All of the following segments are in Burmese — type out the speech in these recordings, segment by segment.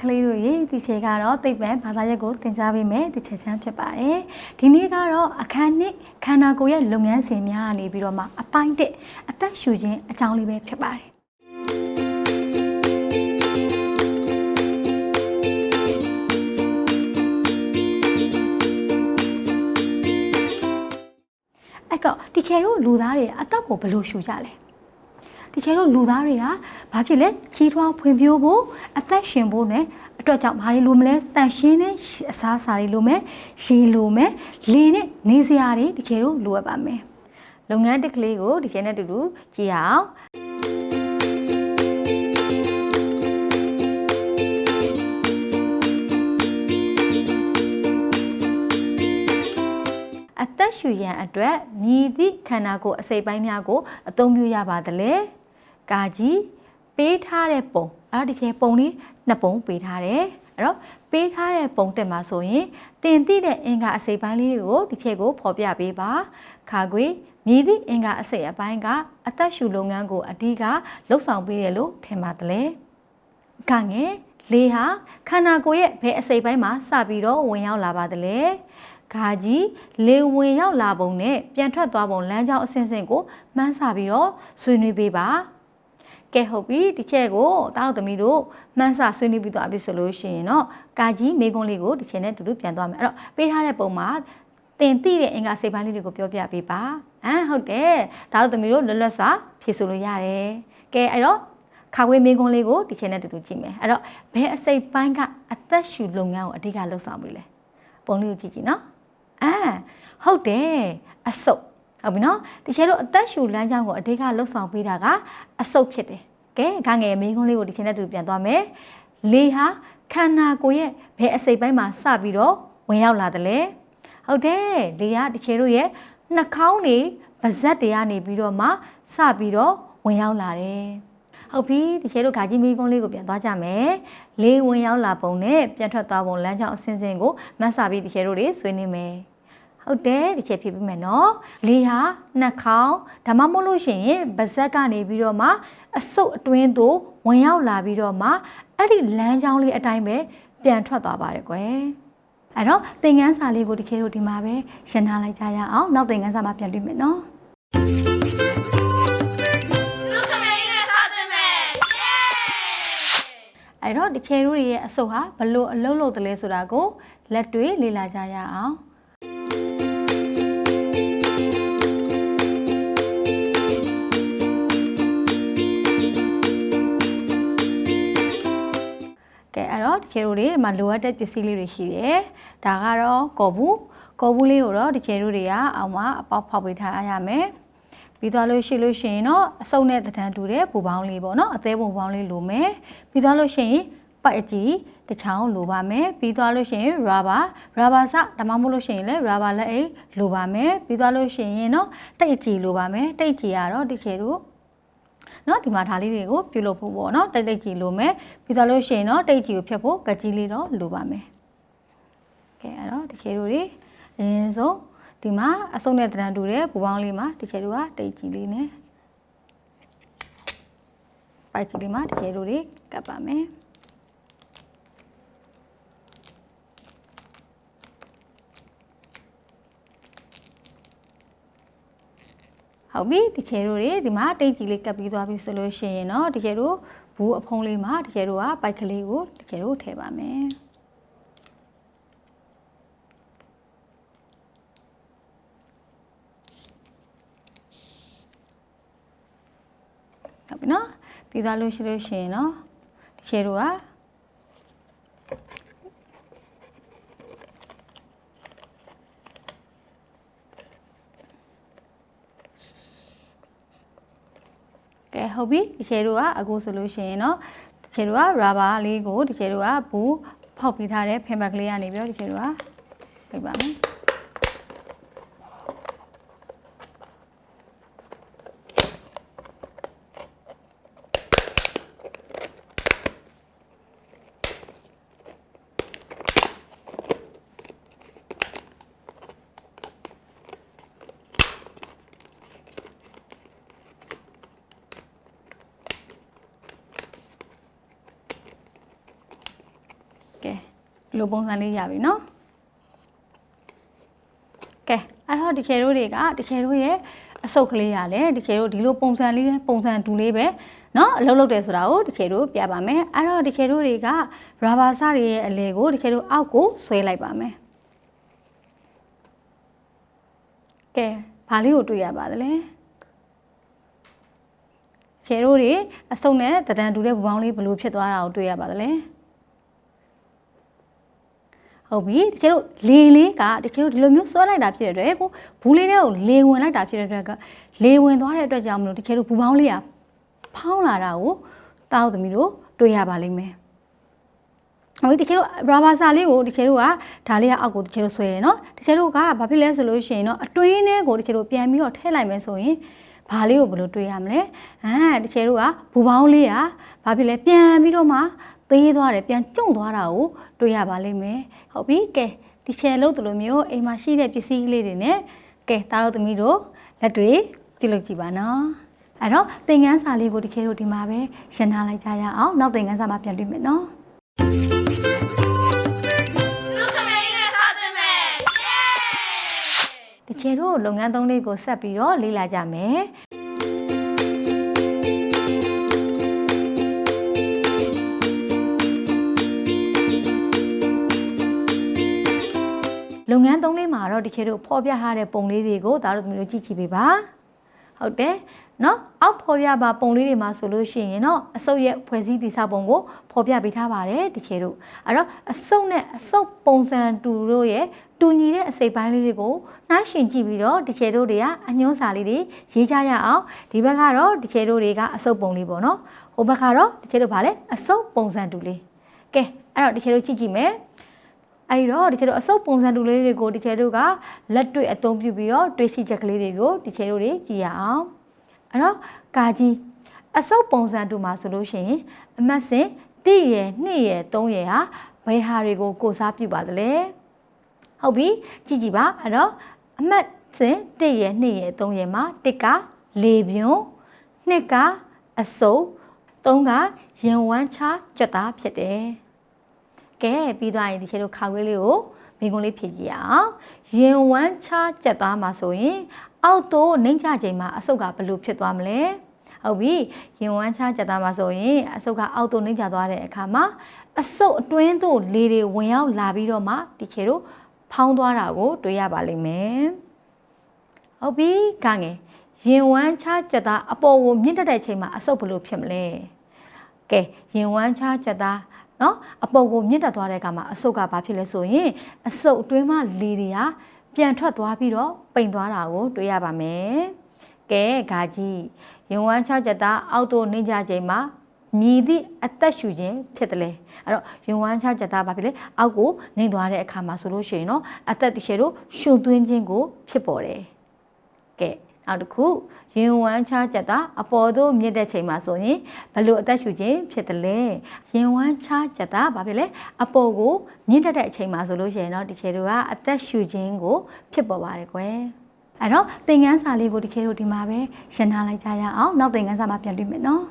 ကလေးတို့ရေဒီချေကတော့သိပ္ပံဘာသာရပ်ကိုသင်ကြားပေးမယ်ဒီချေချမ်းဖြစ်ပါတယ်ဒီနေ့ကတော့အခန်းနှစ်ခန္ဓာကိုယ်ရဲ့လုပ်ငန်းစဉ်များကနေပြီးတော့မှအပိုင်းတစ်အသက်ရှူခြင်းအကြောင်းလေးပဲဖြစ်ပါတယ်အဲ့တော့ဒီချေတို့လူသားတွေအသက်ကိုဘယ်လိုရှူကြလဲ တကယ်တော့လူသားတွေကဘာဖြစ်လဲကြီးထွားဖွံ့ဖြိုးဖို့အသက်ရှင်ဖို့ ਨੇ အတွက်ကြောင့်ဘာတွေလိုမလဲတန်ရှင်းတဲ့အစားအစာတွေလိုမယ်ရေလိုမယ်လေနဲ့နေစရာတွေတကယ်တော့လိုအပ်ပါမယ်လုပ်ငန်းတစ်ကလေးကိုဒီကျဲနဲ့တူတူကြည့်အောင်အသက်ရှူရန်အတွက်မြည်သည့်ခန္ဓာကိုယ်အစိတ်ပိုင်းများကိုအသုံးပြုရပါသလဲ။ ကာကြီးပေးထားတဲ့ပုံအဲ့တော့ဒီချေပုံလေးနှစ်ပုံပေးထားတယ်။အဲ့တော့ပေးထားတဲ့ပုံတက်မှာဆိုရင်တင်တိတဲ့အင်္ဂါအစိတ်ပိုင်းလေးတွေကိုဒီချေကိုဖော်ပြပေးပါ။ခါခွေမြည်သည့်အင်္ဂါအစိတ်အပိုင်းကအသက်ရှူလုပ်ငန်းကိုအဓိကလှုပ်ဆောင်ပေးတယ်လို့ထင်ပါတယ်။ကငယ်လေဟာခန္ဓာကိုယ်ရဲ့ဘယ်အစိတ်ပိုင်းမှာစပြီးတော့ဝင်ရောက်လာပါသလဲ။ဂါကြီးလေဝင်ရောက်လာပုံနဲ့ပြန်ထွက်သွားပုံလမ်းကြောင်းအဆင့်ဆင့်ကိုမှန်းဆပြီးတော့ဆွေးနွေးပေးပါ ကဲဟုတ်ပြီဒီချက်ကိုတားတို့သမီးတို့မှန်းဆဆွေးနွေးပြီးသွားပြီဆိုလို့ရှိရင်တော့ဂါကြီးမေကွန်းလေးကိုဒီချက်နဲ့တူတူပြန်သွားမယ်အဲ့တော့ပေးထားတဲ့ပုံမှာတင်တိတဲ့အင်္ဂါစိတ်ပိုင်းလေးတွေကိုပြောပြပေးပါဟမ်ဟုတ်တယ်ဒါတို့သမီးတို့လွတ်လပ်စွာဖြေဆိုလို့ရတယ်ကဲအဲ့တော့ခါဝေးမေကွန်းလေးကိုဒီချက်နဲ့တူတူကြည့်မယ်အဲ့တော့ဘယ်အစိတ်ပိုင်းကအသက်ရှူလုပ်ငန်းကိုအဓိကလှုပ်ဆောင်ပြီလဲပုံလေးကိုကြည့်ကြည့်နော်အာဟုတ်တယ်အဆုပ် ဟုတ်ပြီနော်တကယ်တော့အသက်ရှူလမ်းကြောင်းကိုအဓိကလှုပ်ဆောင်ပေးတာကအဆုပ်ဖြစ်တယ်ကဲခါငယ်မင်းကုန်းလေးကိုဒီချိန်နဲ့တူပြန်သွားမယ်လေဟာခန္ဓာကိုယ်ရဲ့ဘယ်အစိတ်ပိုင်းမှာစပြီးတော့ဝင်ရောက်လာတယ်လဲဟုတ်တယ်လေဟာတကယ်တို့ရဲ့နှာခေါင်းတွေပါဇက်တွေကနေပြီးတော့မှစပြီးတော့ဝင်ရောက်လာတယ်ဟုတ်ပြီတကယ်တို့ဂါကြီးမီးကုန်းလေးကိုပြန်သွားကြမယ်လေးဝင်ရောက်လာပုံနဲ့ပြန်ထွက်သွားပုံလမ်းကြောင်းအစင်းစင်းကိုမတ်စာပြီးတကယ်တို့တွေဆွေးနွေးမယ် ဟုတ်တယ်ဒီချက်ဖြစ်ပြီးမယ်နော်လေဟာနှာခေါင်းဒါမှမဟုတ်လို့ရှိရင်ဗဇက်ကနေပြီးတော့မှအဆုပ်အတွင်းသို့ဝင်ရောက်လာပြီးတော့မှအဲ့ဒီလမ်းကြောင်းလေးအတိုင်းပဲပြန်ထွက်သွားပါတယ်ကွယ်အဲ့တော့သင်ခန်းစာလေးကိုဒီချေတို့ဒီမှာပဲရှင်းထားလိုက်ကြရအောင်နောက်သင်ခန်းစာမှာပြန်တွေ့မယ်နော်လူခမေးနဲ့စားခြင်းပဲယေးအဲ့တော့ဒီချေတို့တွေရဲ့အဆုပ်ဟာဘလို့အလုံးလို့တလဲဆိုတာကိုလက်တွေ့လေ့လာကြရအောင် ကဲအဲ့တော့ဒီချေတို့တွေဒီမှာလိုအပ်တဲ့ပစ္စည်းလေးတွေရှိတယ်ဒါကတော့ကော်ဘူးကော်ဘူးလေးကိုတော့ဒီချေတို့တွေကအောက်မှာအပေါက်ဖောက်ပေးထားရမယ်ပြီးသွားလို့ရှိလို့ရှိရင်တော့အစုံနဲ့တံတူတဲ့ပူပေါင်းလေးပေါ့နော်အသေးပူပေါင်းလေးလိုမယ်ပြီးသွားလို့ရှိရင်ပိုက်အကြီးတစ်ချောင်းလိုပါမယ်ပြီးသွားလို့ရှိရင် rubber rubber စဒါမှမဟုတ်လို့ရှိရင်လည်း rubber လက်အိတ်လိုပါမယ်ပြီးသွားလို့ရှိရင်တော့တိတ်အကြီးလိုပါမယ်တိတ်ကြီးကတော့ဒီချေတို့ နော်ဒီမှာဒါလေးတွေကိုပြုလုပ်ဖို့ပေါ့နော်တိတ်တိတ်ကြီးလိုမယ်ပြီးသွားလို့ရှိရင်တော့တိတ်ကြီးကိုဖြတ်ဖို့ကကြီးလေးတော့လိုပါမယ်ကဲအဲ့တော့ဒီချေတို့တွေအရင်ဆုံးဒီမှာအစုံနဲ့တရံတူတဲ့ပူပေါင်းလေးမှာဒီချေတို့ကတိတ်ကြီးလေးနဲ့ပိုက်ကြီးလေးမှာဒီချေတို့တွေကပ်ပါမယ် ဟုတ်ပြီဒီချေတို့တွေဒီမှာတိတ်ကြီးလေးကပ်ပြီးသွားပြီဆိုလို့ရှိရင်တော့ဒီချေတို့ဘူးအဖုံးလေးမှာဒီချေတို့ကပိုက်ကလေးကိုဒီချေတို့ထည့်ပါမယ်ဟုတ်ပြီနော်ပြီးသွားလို့ရှိလို့ရှိရင်တော့ဒီချေတို့ကကဲ ဟုတ်ပြီဒီချေတို့ကအခုဆိုလို့ရှိရင်တော့ဒီချေတို့က rubber လေးကိုဒီချေတို့ကဘူးဖောက်ပြီးထားတဲ့ဖင်ဘက်ကလေးကနေပြီးတော့ဒီချေတို့ကပြပါမယ် လိုပုံစံလေးရပြီနော်ကဲအဲ့တော့ဒီချေတို့တွေကဒီချေတို့ရဲ့အစုပ်ကလေးရလဲဒီချေတို့ဒီလိုပုံစံလေးပုံစံတူလေးပဲเนาะအလုပ်လုပ်တယ်ဆိုတာကိုဒီချေတို့ပြပါမယ်အဲ့တော့ဒီချေတို့တွေကရာဘာစတွေရဲ့အလေကိုဒီချေတို့အောက်ကိုဆွဲလိုက်ပါမယ်ကဲဘာလေးကိုတွေ့ရပါသလဲချေတို့တွေအစုပ်နဲ့တဒံတူတဲ့ဘူပေါင်းလေးဘယ်လိုဖြစ်သွားတာကိုတွေ့ရပါသလဲ ဟုတ်ပြီတချို့လေလေးကတချို့ဒီလိုမျိုးဆွဲလိုက်တာဖြစ်တဲ့အတွက်ကိုဘူးလေးတွေကိုလေဝင်လိုက်တာဖြစ်တဲ့အတွက်ကလေဝင်သွားတဲ့အတွက်ကြောင့်မလို့တချို့ဘူပေါင်းလေးကဖောင်းလာတာကိုတောက်သမီးတို့တွေ့ရပါလိမ့်မယ်ဟုတ်ပြီတချို့ရာဘာစာလေးကိုတချို့ကဒါလေးကအောက်ကိုတချို့ဆွဲရယ်နော်တချို့ကဘာဖြစ်လဲဆိုလို့ရှိရင်တော့အတွင်းထဲကိုတချို့ပြန်ပြီးတော့ထည့်လိုက်မယ်ဆိုရင်ဘာလေးကိုဘယ်လိုတွေးရမလဲအာတချို့ကဘူပေါင်းလေးကဘာဖြစ်လဲပြန်ပြီးတော့မှ သေးသွားတယ်ပြန်ကျုံသွားတာကိုတွေ့ရပါလိမ့်မယ်ဟုတ်ပြီကဲဒီချယ်လို့တို့လိုမျိုးအိမ်မှာရှိတဲ့ပစ္စည်းလေးတွေနဲ့ကဲသားတို့သမီးတို့လက်တွေပြုလုပ်ကြည့်ပါနော်အဲ့တော့သင်ခန်းစာလေးကိုဒီချယ်တို့ဒီမှာပဲရှင်းထားလိုက်ကြရအောင်နောက်သင်ခန်းစာမှာပြန်တွေ့မယ်နော်လူခမင်းနဲ့စားစင်မယ်ယေဒီချယ်တို့လုပ်ငန်းသုံးလေးကိုဆက်ပြီးတော့လေ့လာကြမယ် လုပ်ငန်းသုံးလေးမှာတော့ဒီချေတို့ဖော်ပြထားတဲ့ပုံလေးတွေကိုဒါတို့မျိုးကြည့်ကြည့်ပေးပါဟုတ်တယ်နော်အောက်ဖော်ပြပါပုံလေးတွေမှာဆိုလို့ရှိရင်တော့အစုပ်ရဲ့ဖွဲ့စည်းတည်ဆောက်ပုံကိုဖော်ပြပေးထားပါတယ်ဒီချေတို့အဲ့တော့အစုပ်နဲ့အစုပ်ပုံစံတူတို့ရဲ့တူညီတဲ့အစိပ်ပိုင်းလေးတွေကိုနှိုင်းယှဉ်ကြည့်ပြီးတော့ဒီချေတို့တွေကအညွှန်းစာလေးတွေရေးကြရအောင်ဒီဘက်ကတော့ဒီချေတို့တွေကအစုပ်ပုံလေးပေါ့နော်ဟိုဘက်ကတော့ဒီချေတို့ဗာလဲအစုပ်ပုံစံတူလေးကဲအဲ့တော့ဒီချေတို့ကြည့်ကြည့်မယ် အဲဒီတော့ဒီချေတို့အစုပ်ပုံစံတူလေးတွေကိုဒီချေတို့ကလက်တွေ့အသုံးပြုပြီးတော့တွေးရှိချက်ကလေးတွေကိုဒီချေတို့တွေကြည့်ရအောင်အဲ့တော့ကာကြီးအစုပ်ပုံစံတူမှာဆိုလို့ရှိရင်အမှတ်စဉ်1ရယ်2ရယ်3ရယ်ဟာဘယ်ဟာတွေကိုကိုစားပြုပါသလဲဟုတ်ပြီကြည့်ကြည့်ပါအဲ့တော့အမှတ်စဉ်1ရယ်2ရယ်3ရယ်မှာ1ကလေပြွန်း2ကအစုပ်3ကရင်ဝမ်းချကြက်သားဖြစ်တယ် ကဲပြီးသွားရင်ဒီချေတို့ခါခွေးလေးကိုမိကုံးလေးဖြည့်ကြည့်အောင်ရင်ဝမ်းချကြက်သွားမှာဆိုရင်အောက်တော့နှိမ့်ချချိန်မှာအဆုတ်ကဘယ်လိုဖြစ်သွားမလဲဟုတ်ပြီရင်ဝမ်းချကြက်သွားမှာဆိုရင်အဆုတ်ကအောက်တော့နှိမ့်ချသွားတဲ့အခါမှာအဆုတ်အတွင်းသို့လေတွေဝင်ရောက်လာပြီးတော့မှဒီချေတို့ဖောင်းသွားတာကိုတွေ့ရပါလိမ့်မယ်ဟုတ်ပြီကငယ်ရင်ဝမ်းချကြက်သားအပေါ်ကိုမြင့်တက်တဲ့ချိန်မှာအဆုတ်ဘယ်လိုဖြစ်မလဲကဲရင်ဝမ်းချကြက်သား နော်အပေါ်ကိုမြင့်တက်သွားတဲ့အခါမှာအဆုတ်ကဘာဖြစ်လဲဆိုရင်အဆုတ်အတွင်းမှာလေတွေကပြန်ထွက်သွားပြီးတော့ပိန်သွားတာကိုတွေ့ရပါမယ်။ကဲဂါကြီးယုံဝမ်းချချက်သားအောက်သို့နှိမ့်ကြချိန်မှာမြည်သည့်အသက်ရှူခြင်းဖြစ်တယ်လေအဲ့တော့ယုံဝမ်းချချက်သားဘာဖြစ်လဲအောက်ကိုနှိမ့်သွားတဲ့အခါမှာဆိုလို့ရှိရင်တော့အသက်တစ်ရှည်တို့ရှူသွင်းခြင်းကိုဖြစ်ပေါ်တယ်။ကဲ နောက်တစ်ခုရင်ဝမ်းချချက်တာအပေါ်သို့မြင့်တဲ့ချိန်မှာဆိုရင်ဘယ်လိုအသက်ရှူခြင်းဖြစ်တယ်လဲရင်ဝမ်းချချက်တာဘာဖြစ်လဲအပေါ်ကိုမြင့်တက်တဲ့အချိန်မှာဆိုလို့ရှိရင်တော့ဒီခြေတို့ကအသက်ရှူခြင်းကိုဖြစ်ပေါ်ပါတယ်ကွယ်အဲ့တော့သင်ခန်းစာလေးကိုဒီခြေတို့ဒီမှာပဲရှင်းထားလိုက်ကြရအောင်နောက်သင်ခန်းစာမှာပြန်တွေ့မယ်နော်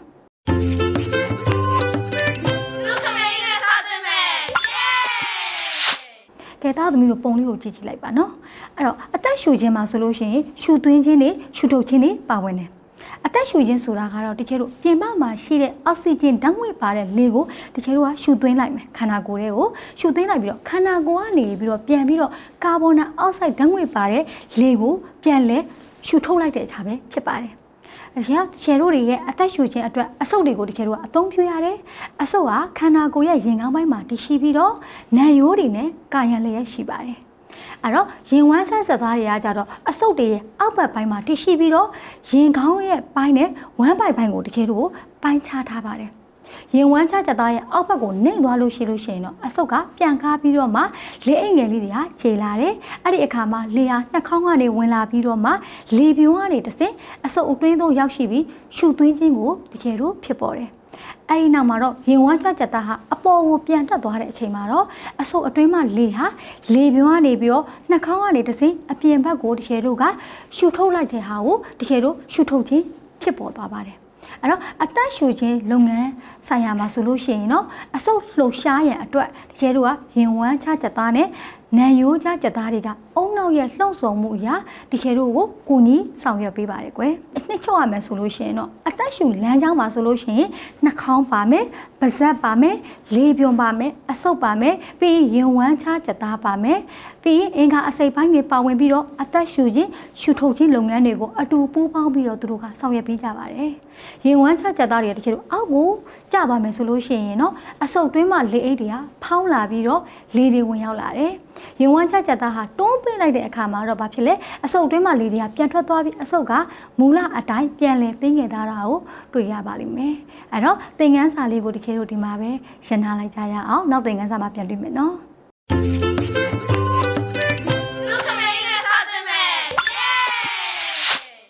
ကဲသားသမီးတို့ပုံလေးကိုကြည့်ကြည့်လိုက်ပါနော်အဲ့တော့အသက်ရှူခြင်းမှာဆိုလို့ရှိရင်ရှူသွင်းခြင်းတွေရှူထုတ်ခြင်းတွေပါဝင်တယ်အသက်ရှူခြင်းဆိုတာကတော့တချို့တို့ပြင်ပမှာရှိတဲ့အောက်ဆီဂျင်ဓာတ်ငွေ့ပါတဲ့လေကိုတချို့တို့ကရှူသွင်းလိုက်မယ်ခန္ဓာကိုယ်ထဲကိုရှူသွင်းလိုက်ပြီးတော့ခန္ဓာကိုယ်ကနေပြီးတော့ပြန်ပြီးတော့ကာဗွန်ဒိုင်အောက်ဆိုက်ဓာတ်ငွေ့ပါတဲ့လေကိုပြန်လဲရှူထုတ်လိုက်တဲ့အခါပဲဖြစ်ပါတယ် အရာချယ်တို့တွေရဲ့အသက်ရှူခြင်းအတွက်အဆုပ်တွေကိုတချယ်တို့ကအသုံးပြုရတယ်။အဆုပ်ကခန္ဓာကိုယ်ရဲ့ရင်ကောင်းပိုင်းမှာတည်ရှိပြီးတော့နံရိုးတွေနဲ့ကာယံလျက်ရှိပါတယ်။အဲ့တော့ရင်ဝမ်းဆန်းဆက်သားတွေကကြတော့အဆုပ်တွေရဲ့အောက်ဘက်ပိုင်းမှာတည်ရှိပြီးတော့ရင်ကောင်းရဲ့ပိုင်းနဲ့ဝမ်းပိုက်ပိုင်းကိုတချယ်တို့ကိုပိုင်းခြားထားပါတယ်။ ရင်ဝမ်းချချက်သားရဲ့အောက်ဘက်ကိုနှိမ့်သွားလို့ရှိလို့ရှိရင်တော့အဆုပ်ကပြန်ကားပြီးတော့မှလေအိမ်ငယ်လေးတွေကခြေလာတယ်။အဲ့ဒီအခါမှာလေဟာနှာခေါင်းကနေဝင်လာပြီးတော့မှလေပြွန်းကနေတစ်ဆင့်အဆုပ်အတွင်းသို့ရောက်ရှိပြီးရှူသွင်းခြင်းကိုတကယ်တော့ဖြစ်ပေါ်တယ်။အဲ့ဒီနောက်မှာတော့ရင်ဝမ်းချချက်သားဟာအပေါ်ကိုပြန်တက်သွားတဲ့အချိန်မှာတော့အဆုပ်အတွင်းမှာလေဟာလေပြွန်းကနေပြီးတော့နှာခေါင်းကနေတစ်ဆင့်အပြင်ဘက်ကိုတကယ်တို့ကရှူထုတ်လိုက်တဲ့ဟာကိုတကယ်တို့ရှူထုတ်ခြင်းဖြစ်ပေါ်သွားပါတယ်။ အဲ့တော့အသက်ရှူခြင်းလုပ်ငန်းဆိုင်ရာမှာဆိုလို့ရှိရင်เนาะအဆုတ်လှုပ်ရှားရန်အတွက်တကယ်တော့ကရင်ဝမ်းချကြက်သားနဲ့ နံရိုးချကြက်သားတွေကအုံနောက်ရဲ့လှုပ်ဆောင်မှုအရာတကယ်တို့ကိုကူညီဆောင်ရွက်ပေးပါတယ်ကွယ်နှစ်ချုပ်ရမယ်ဆိုလို့ရှိရင်တော့အသက်ရှူလမ်းကြောင်းမှာဆိုလို့ရှိရင်နှာခေါင်းပါမယ်ပါးစပ်ပါမယ်လေပြွန်ပါမယ်အဆုတ်ပါမယ်ပြီးရင်ရင်ဝမ်းချကြက်သားပါမယ်ပြီးရင်အင်္ဂါအစိတ်ပိုင်းတွေပါဝင်ပြီးတော့အသက်ရှူခြင်းရှူထုတ်ခြင်းလုပ်ငန်းတွေကိုအတူပူးပေါင်းပြီးတော့သူတို့ကဆောင်ရွက်ပေးကြပါတယ်ရင်ဝမ်းချကြက်သားတွေကတကယ်တော့အောက်ကိုကျသွားမယ်ဆိုလို့ရှိရင်တော့အဆုတ်တွင်းမှာလေအိတ်တွေကဖောင်းလာပြီးတော့လေတွေဝင်ရောက်လာတယ် ရင်ဝမ်းချကြက်သားဟာတွန်းပေးလိုက်တဲ့အခါမှာတော့ဘာဖြစ်လဲအဆုတ်တွင်းမှာလေတွေကပြန်ထွက်သွားပြီးအဆုတ်ကမူလအတိုင်းပြန်လည်သိငယ်သားတာကိုတွေ့ရပါလိမ့်မယ်အဲ့တော့သင်ခန်းစာလေးကိုတကယ်တော့ဒီမှာပဲရှင်းထားလိုက်ကြရအောင်နောက်သင်ခန်းစာမှာပြန်တွေ့မယ်နော်